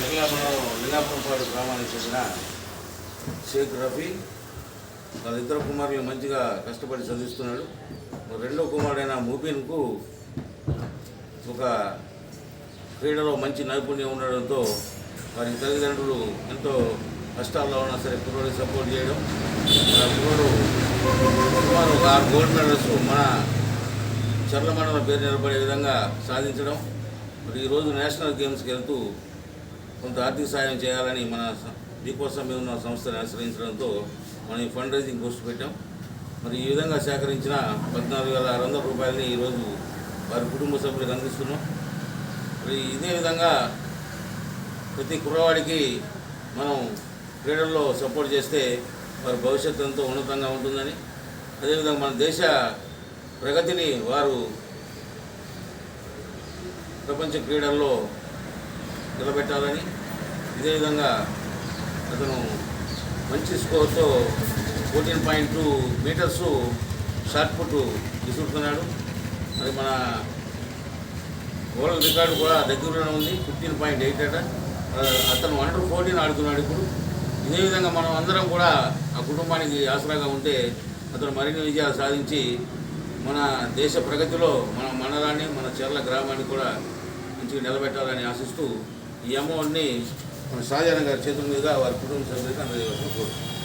లింగాపురం లింగాపురంపాడు గ్రామానికి చెందిన షేక్ రఫీ తన ఇద్దరు కుమారులు మంచిగా కష్టపడి చదివిస్తున్నాడు. రెండో కుమారుడైన ముబీన్కు ఒక క్రీడలో మంచి నైపుణ్యం ఉండడంతో వారి తల్లిదండ్రులు ఎంతో కష్టాల్లో ఉన్నా సరే కుర్రోడికి సపోర్ట్ చేయడం. మన కుర్రోడు సుమారు ఒక ఆరు గోల్డ్ మెడల్స్ మన చర్ల మండలం పేరు నిలబడే విధంగా సాధించడం. మరి ఈరోజు నేషనల్ గేమ్స్కి వెళ్తూ కొంత ఆర్థిక సాయం చేయాలని మన మీకోసం మీద ఉన్న సంస్థను ఆశ్రయించడంతో మనం ఈ ఫండ్ రైజింగ్ పోస్ట్ పెట్టాం. మరి ఈ విధంగా సేకరించిన పద్నాలుగు వేల ఆరు వందల రూపాయలని ఈరోజు వారి కుటుంబ సభ్యులకు అందిస్తున్నాం. మరి ఇదే విధంగా ప్రతి కుర్రవాడికి మనం క్రీడల్లో సపోర్ట్ చేస్తే వారి భవిష్యత్తు ఎంతో ఉన్నతంగా ఉంటుందని. అదేవిధంగా మన దేశ ప్రగతిని వారు ప్రపంచ క్రీడల్లో నిలబెట్టాలని. ఇదే విధంగా అతను మంచి స్కోర్తో fourteen point two metres shot put విసురుతున్నాడు. మరి మన వరల్డ్ రికార్డు కూడా దగ్గరలోనే ఉంది. ఫిఫ్టీన్ పాయింట్ ఎయిట్ అట. అతను అండర్ ఫోర్టీన్ ఆడుతున్నాడు ఇప్పుడు. ఇదే విధంగా మనం అందరం కూడా ఆ కుటుంబానికి ఆసరాగా ఉంటే అతను మరిన్ని విజయాలు సాధించి మన దేశ ప్రగతిలో మన మండలాన్ని మన చెర్ల గ్రామాన్ని కూడా మంచిగా నిలబెట్టాలని ఆశిస్తూ ఈ అమౌంట్ని మన షాజాన్ గారి చేతుల మీదుగా వారి కుటుంబ సభ్యులకి అందజేయవలసిన కోరుతున్నాను